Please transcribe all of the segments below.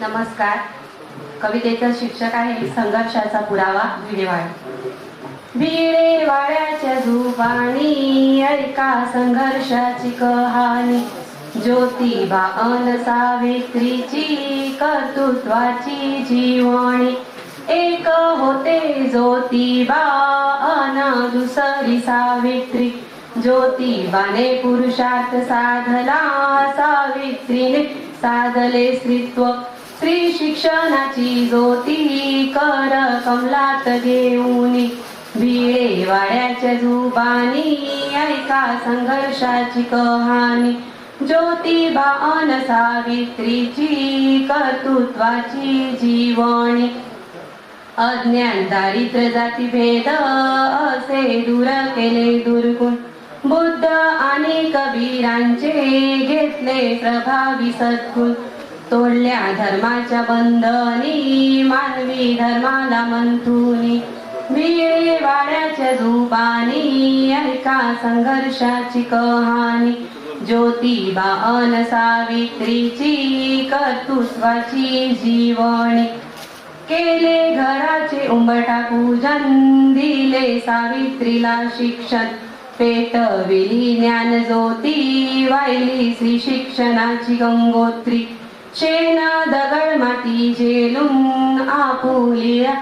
नमस्कार. कवितेचा शीर्षक आहे संघर्षाचा पुरावा भिडेवाड भिडे वाड्याच्या ऐका संघर्षाची कहाणी. ज्योतिबा अन सावित्रीची कर्तृत्वाची जीवणी. एक होते ज्योतिबा अन दुसरी सावित्री ज्योतिबाने पुरुषार्थ साधला सावित्रीने साधले स्त्रीत्व. स्त्री शिक्षणाची ज्योती कर कमलात घेऊन. भिडे वाड्याच्या जुबानी ऐका संघर्षाची कहाणी. ज्योतिबा अन सावित्रीची कर्तृत्वाची जीवणी अज्ञान दारिद्र्य जाती भेद असे दूर केले दुर्गुण. बुद्ध आणि कबीरांचे घेतले प्रभावी सद्गुण. तोडल्या धर्माच्या बंधनी मानवी धर्माला मंथुनी. मिळे वाड्याच्या झुबानी ऐका संघर्षाची कहाणी. ज्योतिबा अन सावित्रीची कर्तृत्वाची जीवणी केले घराचे उंबटा पूजन दिले सावित्रीला शिक्षण. पेटविली ज्ञान ज्योती वाहिली श्री शिक्षणाची गंगोत्री. शेण दगड माती झेलून आपुलिया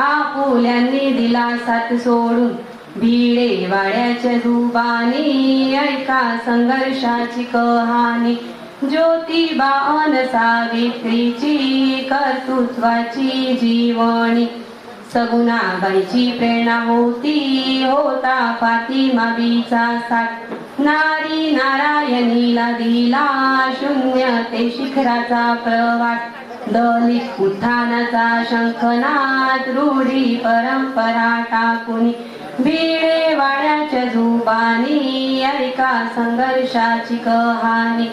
आपुल्यांनी दिला साथ सोडून भिडे वाड्याच्या जुबानी ऐका संघर्षाची कहाणी ज्योतिबा अन सावित्रीची कर्तृत्वाची जीवणी सगुणाबाईची प्रेरणा होती होता फातिमा बीचा साथ नारी नारायणीला दिला शून्य ते शिखराचा प्रवास. दलित उत्थानाचा शंखनाद रूढी परंपरा टाकून. भिडे वाड्याच्या जुबानी ऐका संघर्षाची कहाणी.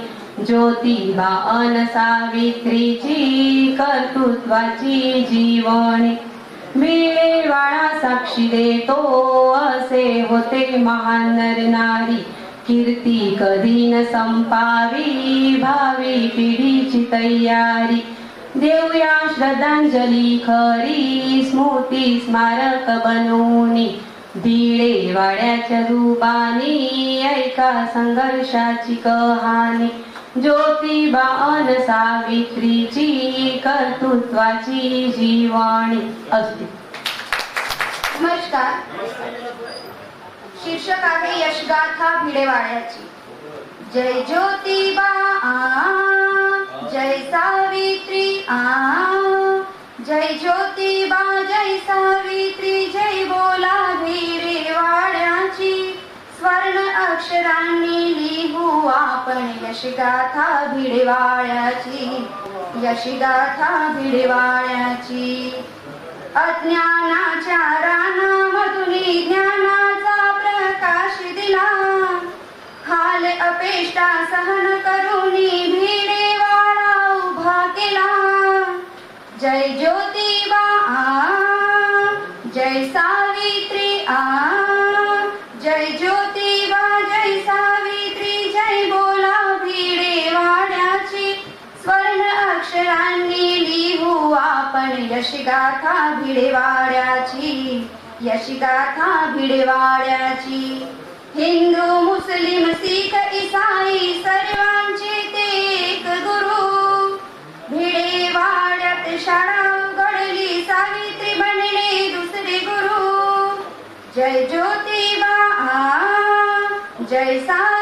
ज्योतिबा अन सावित्रीची कर्तृत्वाची जीवनी. भिडे वाडा साक्षी देतो असे होते महान नर नारी. कीर्ती कधी न संपावी भावी पिढीची तयारी. देऊया श्रद्धांजली खरी स्मृती स्मारक बनवणी भिडे वाड्याच्या रूपानी ऐका संघर्षाची कहाणी. ज्योतिबा अन सावित्रीची कर्तृत्वाची जीवणी. असते नमस्कार. शीर्षक आहे यशगाथा भिडेवाड्याची. जय ज्योतिबा आ जय सावित्री आ जय ज्योतिबा जय सावित्री जय बोला भिडेवाड्याची. स्वर्ण अक्षरांनी लिहू आपण यशगाथा भिडेवाड्याची. यशगाथा भिडेवाड्याची. अज्ञानाच्या रानामधून ज्ञानाचा प्रकाश दिला. हाल अपेष्टा सहन करून भिडे वाळा उभा केला. जय ज्योतिबा आ जय सावित्री आ जय ज्योतिबा जय सावित्री जय बोला भिडे वाड्याची स्वर्ण अक्षरांनी लिहू आपण यशगाथा यशी गाथा भिडेवाड्याची. हिंदू मुस्लिम सिख इसाई सर्वांचे ते एक गुरु. भिडेवाड्यात शाळा उघडली सावित्री बनले दुसरे गुरु. जय ज्योतिबा आ जय सावित्री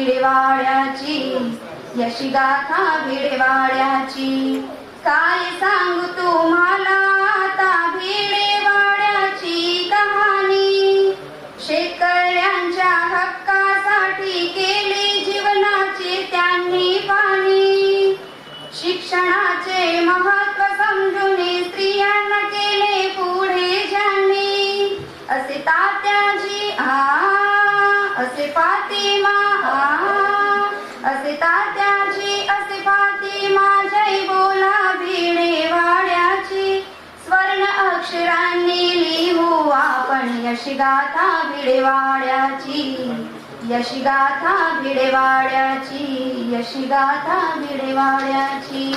भिडेवाड्याची यशी गाथा भिडेवाड्याची काय सांगू तुम्हाला आता भिडेवाड्याची कहाणी? शेतकऱ्यांच्या हक्कासाठी केली जीवनाची त्यांनी पाणी शिक्षणाचे महत्त्व समजून स्त्रियांना केले पुढे ज्यांनी. असे तात्याजी आ असे फातिमा असे तात्याची असे फातिमा जय बोला भिडे वाड्याची स्वर्ण अक्षरांनी लिहू यशी गाथा भिडेवाड्याची. यशी गाथा भिडेवाड्याची यशी गाथा भिडेवाड्याची.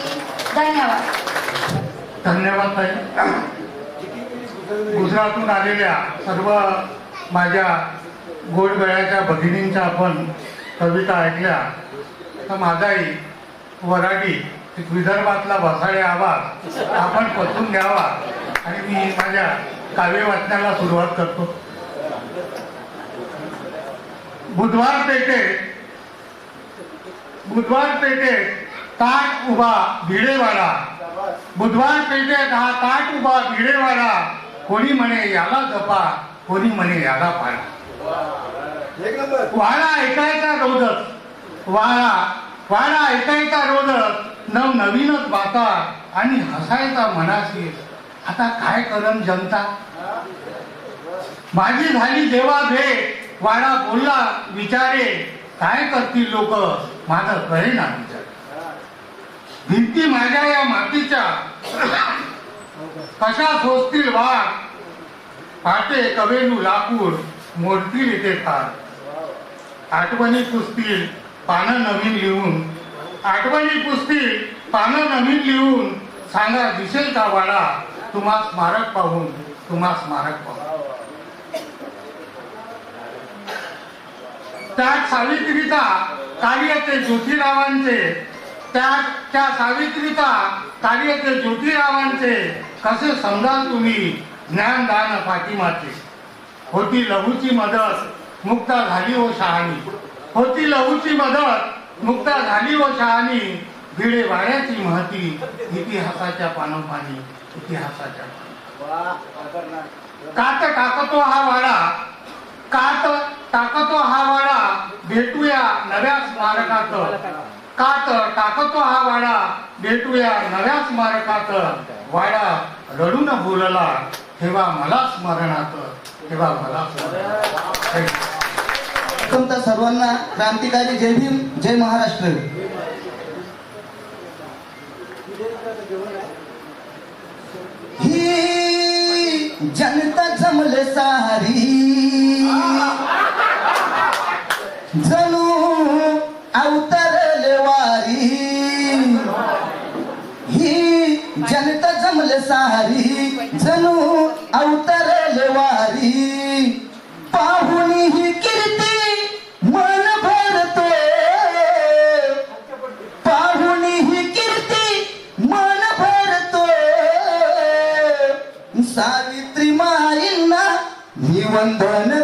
धन्यवाद. धन्यवाद गुजरातून आलेल्या सर्व माझ्या गोडगळ्याच्या भगिनींच्या आपण कविता ऐकल्या तर माझाही वराडी विदर्भातला बसाळे आवाज आपण पचून घ्यावा आणि मी माझ्या काव्य वाचण्याला सुरुवात करतो. बुधवार पेठे बुधवार पेठेत ताट उभा भिडेवाडा बुधवार पेठेत हा ताट उभा भिडेवाडा कोणी म्हणे याला जपा कोणी म्हणे याला पाडा. एक नंबर. वाळा ऐकायचा रोजच. वाळा वाळा ऐकायचा रोजच. नव नवीनच बाता आणि हसायचा मनाशी. आता काय करम जनता? माझी झाली देवा भेट. वाडा बोलला विचारे. काय करतील लोक? माझं कळेना विचार. भिंती माझ्या या मातीच्या. कशा सोसतील वाघ? पाटे कवेलू लाकूड. मोडतील इथे फार. आठवणी पुसतील पानं नवीन लिहून. आठवणी पुसतील पानं नवीन लिहून. सांगा दिसेल का वाडा? तुम्हा स्मारक पाहून तुम्हा स्मारक पाहून. त्या सावित्रीचा कार्य ते ज्योतिरावांचे. त्या त्या सावित्रीचा कार्य ते ज्योतिरावांचे. कसे समजाल तुम्ही? ज्ञानदान फातिमाचे होती लहूची मदत मुक्ता झाली व शहाणी. होती लहूची मदत मुक्ता झाली व शहाणी. भिडे वाऱ्याची महती इतिहासाच्या पानोपानी इतिहासाच्या कात टाकतो हा वाडा कात टाकतो हा वाडा भेटूया नव्या स्मारकात. कात टाकतो हा वाडा भेटूया नव्या स्मारकात. वाडा रडून बोलला तेव्हा मला स्मरणात तेव्हा मला स्मरणात सर्वांना क्रांतिकारी जय भीम जय महाराष्ट्र. ही जनता जमले सारी. जणू अवतरले वारी. ही जनता जमले सारी. जणू अवतरले वारी. पाहुणी ही कीर्ती मन भरतो. पाहुन ही कीर्ती मन भरतो. सावित्री माईंना निवंदन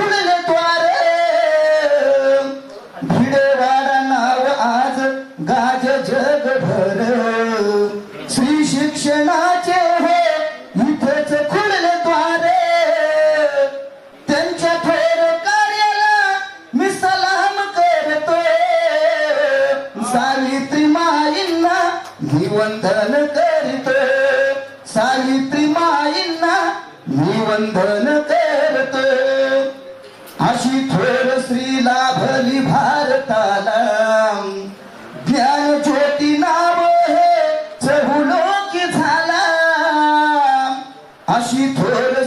इथेच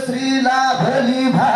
स्त्रीला भली भा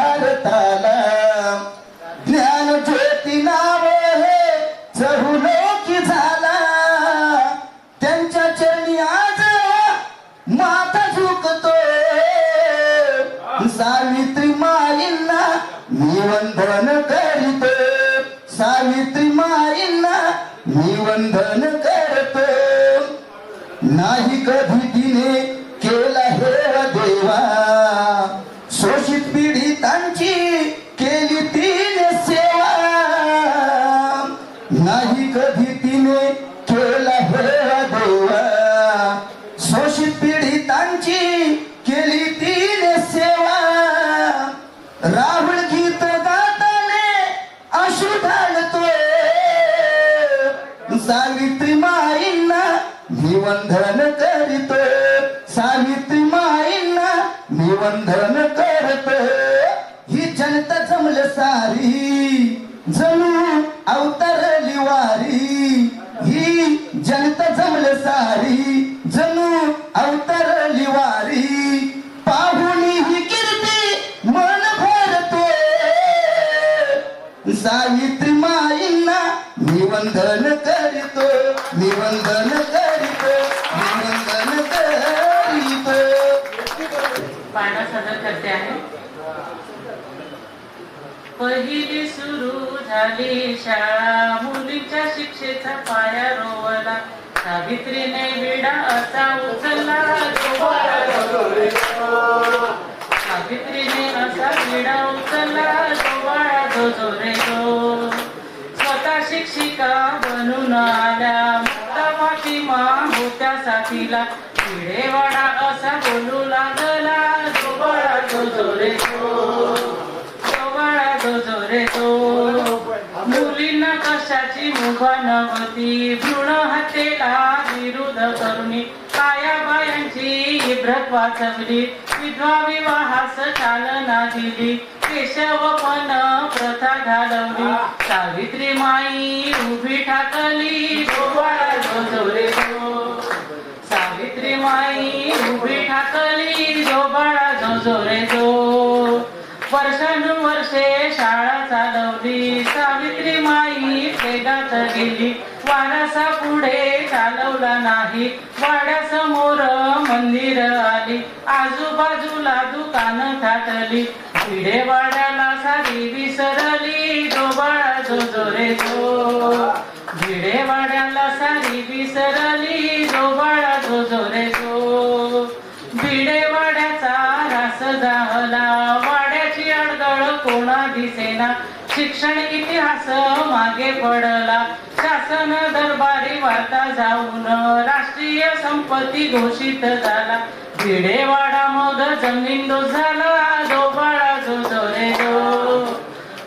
धन करत ही जनता जमल सारी. जणू अवतरली वारी ही जनता जमल सारी. पहिली सुरू झाली शाळा. मुलीच्या शिक्षेचा पाया रोवला. सावित्रीने विडा असा उचलला. सावित्रीने असा विडा उचलला. गोवाळा जो रे गो स्वतः शिक्षिका बनून आल्या. माती मा होत्या साथीला. पिढेवाडा असा बोलू लागला. गोवाळा जो जोरे तो. रे तो मुलींना कशाची मुभा नव्हती भ्रूण हत्येला विरुद्ध करुणी. काया बायांची इब्रत वाचवली. विधवा विवाहास चालना दिली. केशवपण प्रथा घालवली. सावित्री माई उभी ठाकली. जोबाळा जो सावित्री माई उभी ठाकली. जो बाळा जो जो वर्षानुवर्षे शाळा चालवली. सावित्री माई वेगात गेली. वारसा पुढे चालवला नाही. वाड्यासमोर मंदिर आली. आजूबाजूला दुकान थाटली. पिढे वाड्याला सारी विसरली. जो बाळा जो जोरे जो भिडे वाड्याला सारी विसरली. दिसेना शिक्षण इतिहास मागे पडला. शासन दरबारी वार्ता जाऊन राष्ट्रीय संपत्ती घोषित झाला. भिडेवाडा मग जमीन दो झाला जो बाळा जो. जोरे जो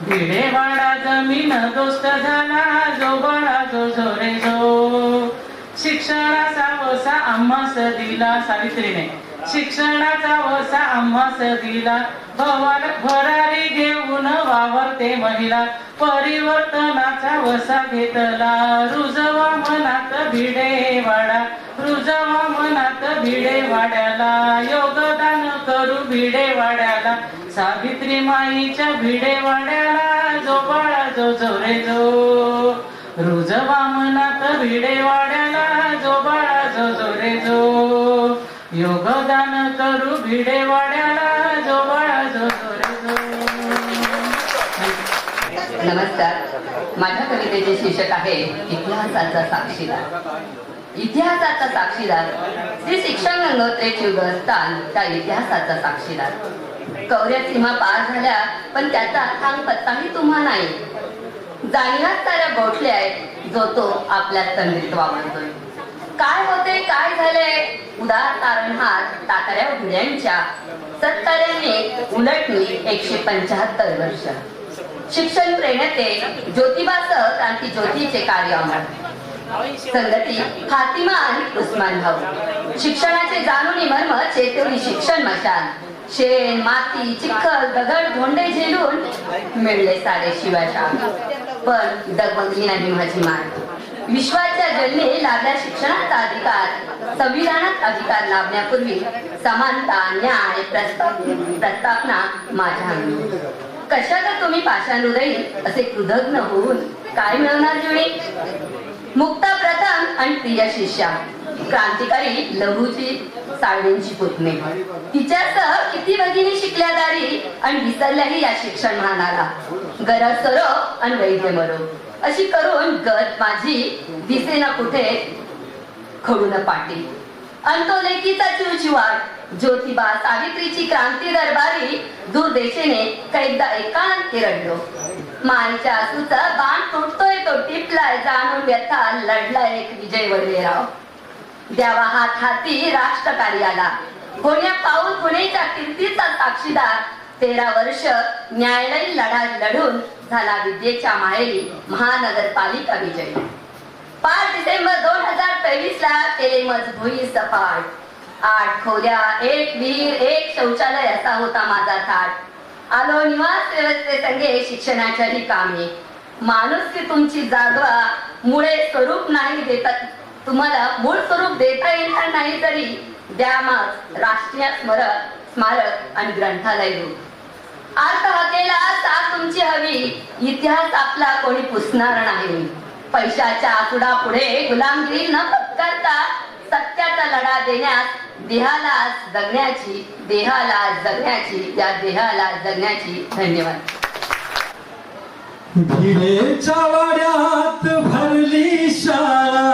भिडेवाडा जमीन दोस्त झाला जो बाळा जो जोरे जो. शिक्षणाचा वसा आम्हास दिला सावित्रीने. शिक्षणाचा वसा आम्हास दिला. भवार भरारी घेऊन वावरते महिला. परिवर्तनाचा वसा घेतला. रुजवा मनात भिडे वाडा. रुजवा मनात भिडे वाड्याला. योगदान करू भिडे वाड्याला. सावित्री माईच्या भिडे वाड्याला. जो बाळा जो जोरे जो रुजवा मनात भिडे वाड्याला. जो बाळा जो जोरे जो योगदान करू भिडे वाड्याला जो जो नमस्कार. माझ्या कवितेचे शीर्षक आहे इतिहासाचा साक्षीदार. इतिहासाचा साक्षीदार. श्री शिक्षण गंगोत्रेचे उगमस्थान त्या इतिहासाचा साक्षीदार. कवऱ्या सीमा पार झाल्या पण त्याचा थांग पत्ताही तुम्हा नाही. जाणीवात साऱ्या गोठल्या आहेत जो तो आपल्या तंद्रीत वावरतोय. काय होते काय झाले उदार तारणहार ताकऱ्या उघड्यांच्या. सत्तऱ्यांनी उलटली एकशे पंचाहत्तर वर्ष. शिक्षण प्रेरणते ज्योतिबासह क्रांती ज्योतीचे कार्य अमर. संगती फातिमा आणि उस्मान भाऊ. शिक्षणाचे जाणून मर्म चेतवली शिक्षण मशाल. शेण माती चिखल दगड धोंडे झेलून मिळले सारे शिवाच्या पण दगमगली नाही माझी मान विश्वाच्या जन्मे लाभल्या शिक्षणाचा अधिकार. संविधानात अधिकार लाभण्यापूर्वी समानता न्याय प्रस्ताव प्रस्तावना माझ्या अंगी कशाला तुम्ही पाषाण हृदयी असे कृतज्ञ होऊन काय मिळवणार जुळी मुक्ता प्रथम आणि प्रिय शिष्या. क्रांतिकारी लघुची सावळींची पुतणे. तिच्यासह किती भगिनी शिकल्या दारी आणि विसरल्याही या शिक्षण महानाला. गरज सरो आणि वैद्य मरो अशी करून गत माझी दिसेना कुठे? खडून पाटी. अंतो लेकीचा चिवचिवाट ज्योतिबा सावित्रीची क्रांती दरबारी दूरदेशेने कैदा एकांती रडलो माईच्या आसूचा बाण तुटतोय तो टिपलाय जाणून व्यथा लढला एक विजय वडलेराव. द्यावा हात हाती राष्ट्रकार्याला होण्या पाऊल पुणेच्या कीर्तीचा साक्षीदार? तेरा वर्ष न्यायालयीन लढा लढून झाला विद्येच्या माहेरी महानगरपालिका विजयी. पाच डिसेंबर दोन हजार तेवीस ला केले मजभुई सपाट आठ खोल्या एक विहीर एक शौचालय असा होता माझा थाट. आलो निवास व्यवस्थे संगे शिक्षणाच्या ही कामे. माणूस तुमची जागा मुळे स्वरूप नाही देतात तुम्हाला मूळ स्वरूप देता येणार नाही तरी द्या मग राष्ट्रीय स्मरक स्मारक आणि ग्रंथालय रूप. आत्महत्येला साथ तुमची हवी. इतिहास आपला कोणी पुसणार नाही. पैशाच्या आकुडा पुढे गुलामगिरी न पत्करता सत्याचा लढा देण्यास देहाला जगण्याची देहाला जगण्याची त्या देहाला जगण्याची धन्यवाद. भिडेच्या वाड्यात भरली शाळा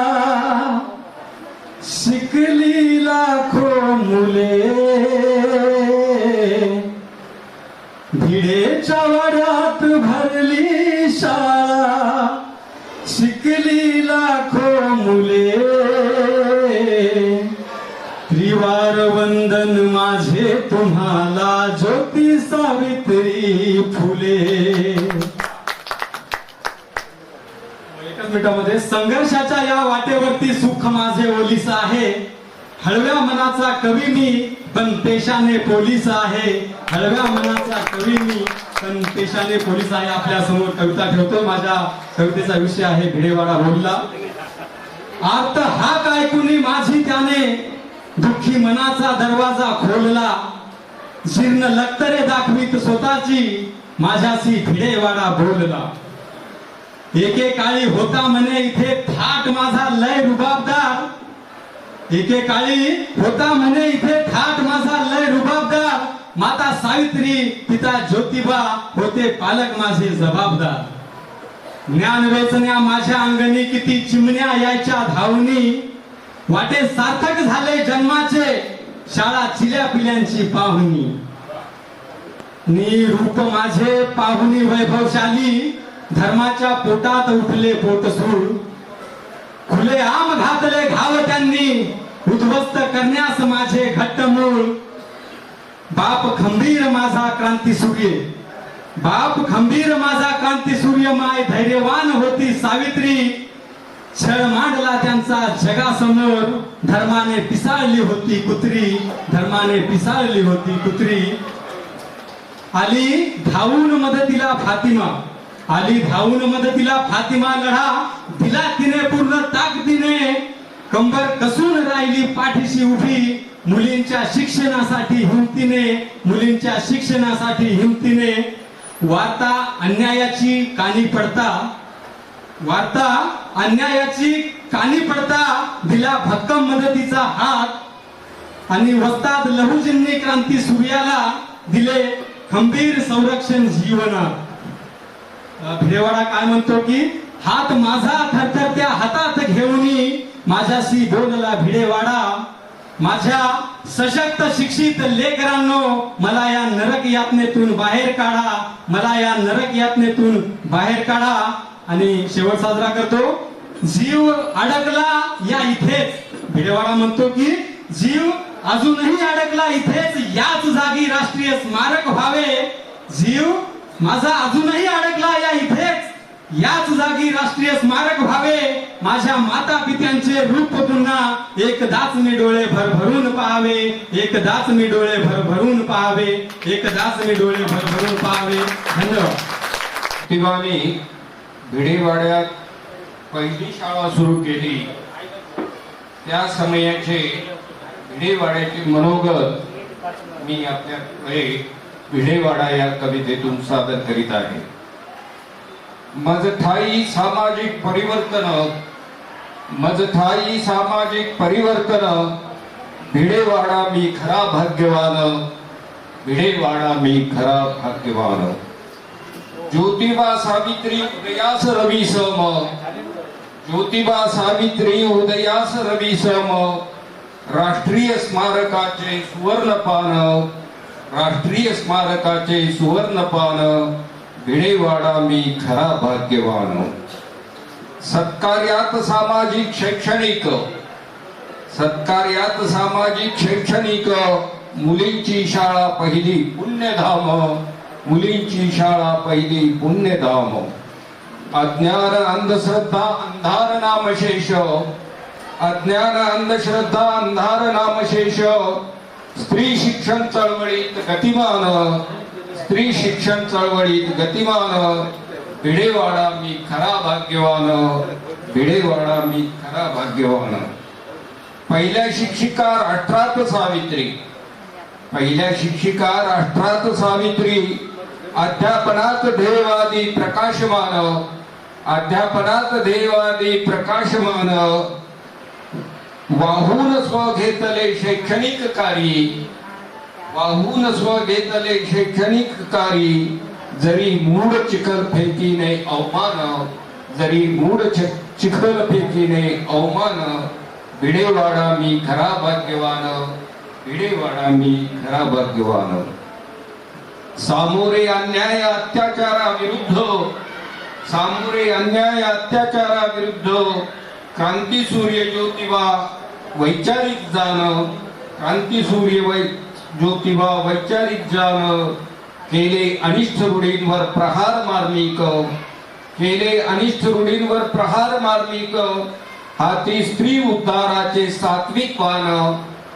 शिकली लाखो मुले भिडेच्या वाड्यात भरली शाळा शिकली लाखो मुले. त्रिवार वंदन माझे तुम्हाला ज्योती सावित्री फुले. एकाच मिनिटामध्ये संघर्षाच्या या वाटेवरती सुख माझे ओलीस आहे. हळव्या मनाचा कवी मी पण पेशाने पोलीस आहे. हळव्या मनाचा कवी मी पण पेशाने पोलीस आहे आपल्यासमोर कविता ठेवतो. माझ्या कवितेचा विषय आहे भिडेवाडा बोलला आता हाक ऐकून माझी त्याने दुःखी मनाचा दरवाजा खोलला. जीर्ण लक्तरे दाखवीत स्वतःची माझ्याशी भिडेवाडा बोलला. एकेकाळी होता म्हणे इथे थाट माझा लय रुबाबदार. एकेकाळी होता म्हणे इथे थाट माझा लय रुबाबदार. माता सावित्री पिता ज्योतिबा होते पालक माझे जबाबदार. ज्ञान वेचण्या माझ्या अंगणी किती चिमण्या यायच्या धावणी. वाटे सार्थक झाले जन्माचे शाळा चिल्या पिल्यांची पाहुणी. नी रूप माझे पाहुणी वैभवशाली धर्माच्या पोटात उठले पोटसूळ खुले आम घातले घाव त्यांनी उद्ध्वस्त करण्यास माझे घट्ट मूळ. बाप खंबीर माझा क्रांती सूर्य. बाप खंबीर माझा क्रांती सूर्य माय धैर्यवान होती सावित्री. छळ मांडला त्यांचा जगासमोर. धर्माने पिसाळली होती कुत्री. धर्माने पिसाळली होती कुत्री. आली धावून मदतीला फातिमा. आली धावून मदतीला फातिमा लढा. दिला तिने पूर्ण ताकदीने. कंबर कसून राहिली पाठीशी उभी. मुलींच्या शिक्षणासाठी हिमतीने मुलींच्या शिक्षणासाठी हिमतीने वार्ता अन्यायाची कानी पडता वार्ता अन्यायाची कानी पडता दिला भक्कम मदतीचा हात आणि वस्ताद लहुजन्य क्रांती सूर्याला दिले खंबीर संरक्षण जीवन. भिडेवाडा काय म्हणतो की हात माझा थरथरत्या हातात घेऊनी माझ्याशी बोलला भिडेवाडा माझ्या सशक्त शिक्षित लेकरांनो मला या नरक यातनेतून बाहेर काढा. मला या नरक यातनेतून बाहेर काढा. आणि शेवट साजरा करतो. जीव अडकला या इथेच. भिडेवाडा म्हणतो की जीव अजूनही अडकला इथेच. याच जागी राष्ट्रीय स्मारक व्हावे. जीव माझा अजूनही अडकला या इथेच. याच जागी राष्ट्रीय स्मारक व्हावे. माझ्या माता पित्यांचे रूप पुन्हा एकदाच मी डोळे भरभरून पाहावे. एकदाच मी डोळे भरभरून पाहावे. एकदाच मी डोळे भरभरून पाहावे. धन्यवाद. प्रतिभाने भिडेवाड्यात पहिली शाळा सुरू केली. त्या समयाचे भिडेवाड्याचे मनोगत मी आपल्याकडे भिडेवाडा या कवितेतून सादर करीत आहे. मजथाई सामाजिक परिवर्तन मजथाई सामाजिक परिवर्तन भिडेवाडा मी खरा भाग्यवान भिडेवाडा मी खरा भाग्यवान. ज्योतिबा सावित्री उदयास रवी सम ज्योतिबा सावित्री उदयास रवी सम राष्ट्रीय स्मारकाचे सुवर्णपान राष्ट्रीय स्मारकाचे सुवर्णपान. भिडेवाडा मी खरा भाग्यवान. सत्कार्यात सामाजिक शैक्षणिक. सत्कार्यात सामाजिक शैक्षणिक. मुलींची शाळा पहिली पुण्यधाम. मुलींची शाळा पहिली पुण्यधाम. अज्ञान अंधश्रद्धा अंधार नामशेष. अज्ञान अंधश्रद्धा अंधार नामशेष. स्त्री शिक्षण चळवळीत गतिमान. स्त्री शिक्षण चळवळीत गतिमान भिडेवाडा मी खरा भाग्यवान भिडेवाडा मी खरा भाग्यवान. पहिल्या शिक्षिका राष्ट्रात सावित्री. पहिल्या शिक्षिका राष्ट्रात सावित्री. अध्यापनात ध्येयवादी प्रकाशमान. अध्यापनात ध्येयवादी प्रकाशमान. वाहून स्व घेतले शैक्षणिक कार्य. वाहून स्व घेतले शैक्षणिक कार्य जरी मूड चिखल फेकीने अवमान जरी मूड चिखल फेकीने अवमान भिडेवाडा मी खरा भाग्यवान भिडेवाडा मी खरा भाग्यवान. सामोरे अन्याय अत्याचाराविरुद्ध सामोरे अन्याय अत्याचाराविरुद्ध क्रांती सूर्य ज्योतिबा वैचारिक जाण क्रांती सूर्य वै ज्योतिबा वैचारिक जाण केले अनिष्ट रूढींवर प्रहार मार्मिक. केले अनिष्ट रूढींवर प्रहार मार्मिक. हाती स्त्री उद्धाराचे सात्विक वान.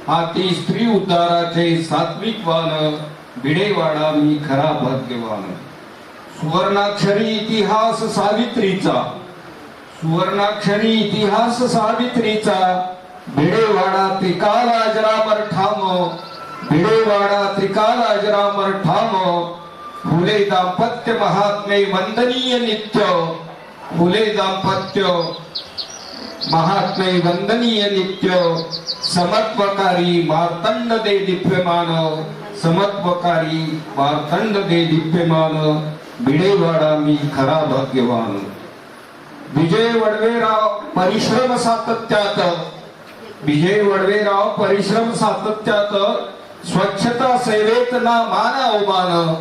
हाती स्त्री उद्धाराचे सात्विक वान. भिडेवाडा मी खरा भाग्यवान. सुवर्णाक्षरी इतिहास सावित्रीचा. सुवर्णाक्षरी इतिहास सावित्रीचा. भिडेवाडा त्रिकाल आजरावर ठाम. विडेवाडा त्रिकाल अजरामर ठाम फुले दाम्पत्य महात्मे वंदनीय नित्य फुले दाम्पत्य महात्मे वंदनीय नित्य समत्वकारी मार्तंड दे दिव्यमान समत्वकारी मार्तंड दे दिव्यमान भिडेवाडा मी खरा भाग्यवान. विजय वडवेराव परिश्रम सातत्यात विजय वडवेराव परिश्रम सातत्यात स्वच्छता सेवेत ना मान अवमान.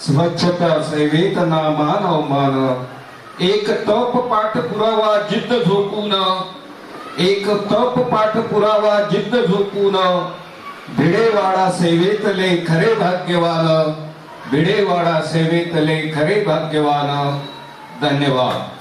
स्वच्छता सेवेत ना मान अवमान. एक तप पाठ पुरावा जिद्द झोपून. एक तप पाठ पुरावा जिद्द झोपून. भिडेवाडा सेवेतले खरे भाग्यवान. भिडेवाडा सेवेतले खरे भाग्यवान. धन्यवाद.